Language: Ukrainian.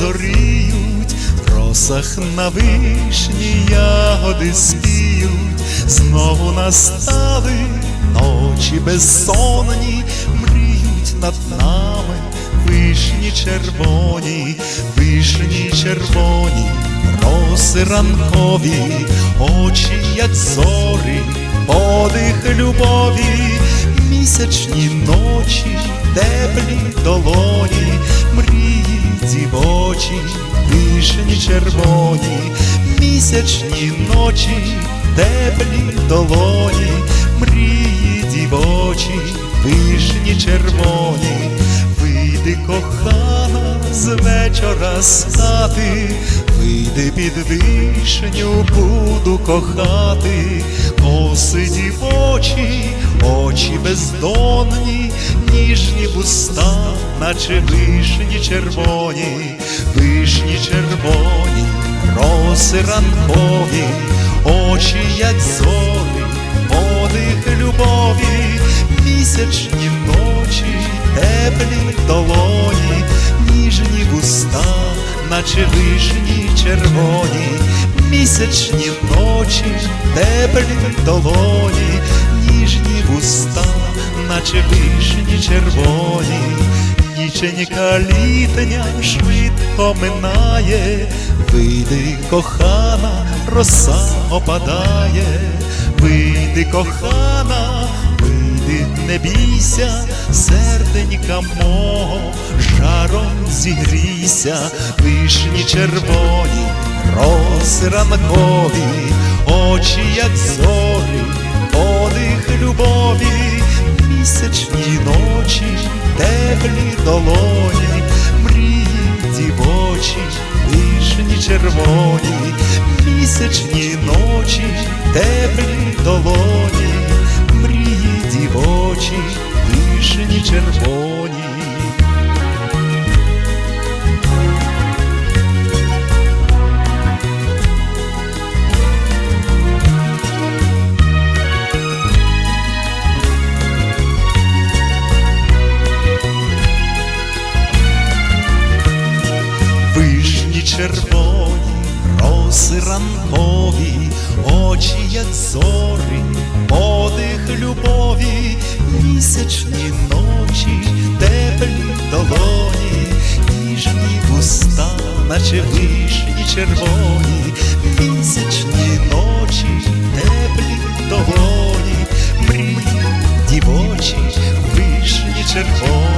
зоріють, в росах на вишні ягоди спіють, знову настали ночі безсонні, мріють над нами вишні червоні, вишні червоні, роси ранкові, очі, як зорі, подих любові, місячні ночі, теплі долоні, мрії дівочі, вишні червоні, місячні ночі, теплі долоні, мрії дівочі, вишні червоні. Вийди, кохана, з вечора з хати, вийди під вишню, буду кохати, коси дівочі, очі бездонні, ніжні вуста, наче вишні червоні, вишні червоні, роси ранкові, очі, як зорі, подих любові, місячні ночі, теплі долоні, ніжні вуста, наче вишні червоні, місячні ночі, теплі долоні, ніжні вуста, наче вишні червоні, ніченька літня швидко минає, вийди, кохана, роса опадає, вийди, кохана, вийди, не бійся, серденька мого, зігрійся, вишні червоні, роси очі, як зорі, подих любові, місячні ночі, теплі долоні, мрії дівочі, вишні червоні, місячні ночі, теплі долоні, мрії дівочі, вишні червоні. Червоні, роси ранкові, очі, як зорі, подих любові, місячні ночі, теплі долоні, ніжні вуста, наче вишні червоні, місячні ночі, теплі долоні, мрії дівочі, вишні червоні.